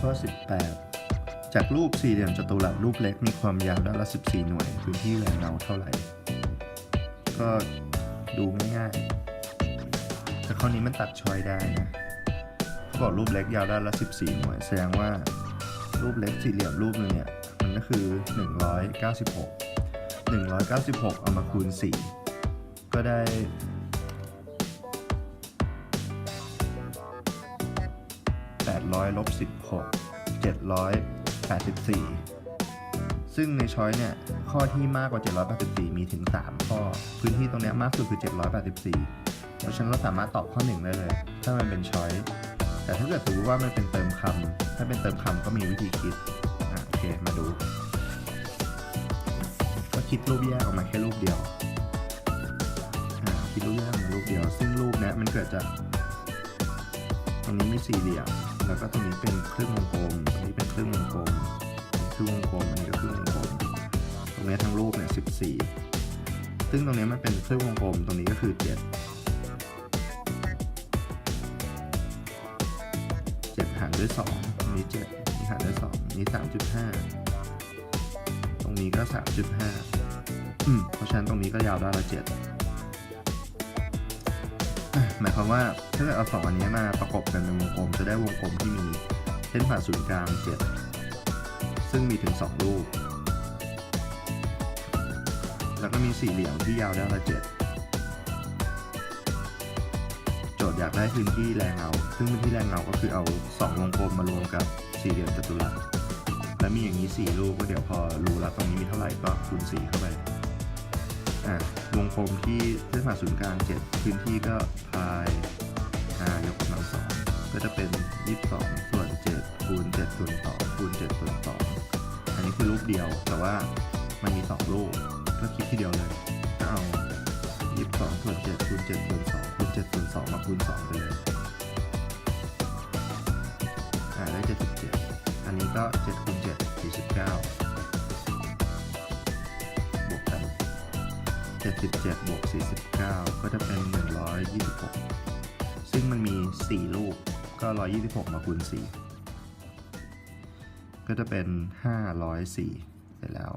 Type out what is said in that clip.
ข้อ 18 จากรูปสี่เหลี่ยมจัตุรัสรูปเล็กมีความยาวด้านละ 14 หน่วยพื้นที่แรงเงาเท่าไหร่ ก็ดูง่ายๆ แต่ข้อนี้มันตัดชอยได้นะเขาบอกรูปเล็กยาวด้านละ 14 หน่วย แสดงว่ารูปเล็กสี่เหลี่ยมรูปนึงเนี่ยมันก็คือ 196 196 เอามาคูณ 4 ก็ได้ 800ลบ16 784 ซึ่งในช้อยเนี่ย ข้อที่มากกว่า 784 มีถึง 3 ข้อ พื้นที่ตรงนี้มากสุดคือ 784 เพราะฉะนั้นเราสามารถตอบข้อ 1 ได้เลย ถ้ามันเป็นช้อย แต่ถ้าเกิดสมมติว่ามันเป็นเติมคำ ถ้าเป็นเติมคำก็มีวิธีคิด อะโอเค มาดู ก็คิดรูปแยกออกมาแค่รูปเดียวคิดรูปแยกมารูปเดียว ซึ่งรูปเนี้ยมันเกิดจากตรงนี้มีสี่เหลี่ยม แล้วก็ตรงนี้เป็นครึ่งวงกลมตรงนี้เป็นครึ่งวงกลมครึ่งวงกลมอันนี้ก็ครึ่งวงกลม ตรงนี้ทั้งรูปเนี่ยสิบสี่ซึ่งตรงนี้มันเป็นครึ่งวงกลม ตรงนี้ก็คือเจ็ดเจ็ดหารด้วยสองตรงนี้เจ็ดนี่หารด้วยสองนี่สามจุดห้าตรงนี้ก็สามจุดห้าอืมเพราะฉะนั้นตรงนี้ก็ยาวได้ละเจ็ด หมายความว่าถ้าเกิดเอาสองอันนี้มาประกบกันเป็นวงกลมจะได้วงกลมที่มีเส้นผ่านศูนย์กลางเจ็ดซึ่งมีถึงสองรูปแล้วก็มีสี่เหลี่ยมที่ยาวด้านละเจ็ดโจทย์อยากได้พื้นที่แรงเงา ซึ่งพื้นที่แรงเงาก็คือเอาสองวงกลมมารวมกับสี่เหลี่ยมจัตุรัส แล้วมีอย่างนี้สี่รูปก็เดี๋ยวพอรู้แล้วตรงนี้มีเท่าไหร่ก็คูณสี่เข้าไป อะวงกลมที่เส้นผ่าศูนย์กลางเจ็ดพื้นที่ก็พาย r ยกกำลังสองก็จะเป็น 22 ส่วน 7 คูณ7ส่วน2คูณ7ส่วน2อันนี้คือรูปเดียว แต่ว่ามันมี 2 รูป ก็คิดทีเดียวเลยก็เอา 22 ส่วน7คูณ7ส่วน2คูณ7ส่วน2มาคูณ2ไปเลยอ่าได้77อันนี้ก็7คูณ 77บวก49 ก็จะเป็น 126 ซึ่งมันมี 4 ลูกก็ 126 มาคูณ 4 ก็จะเป็น 504ไปแล้ว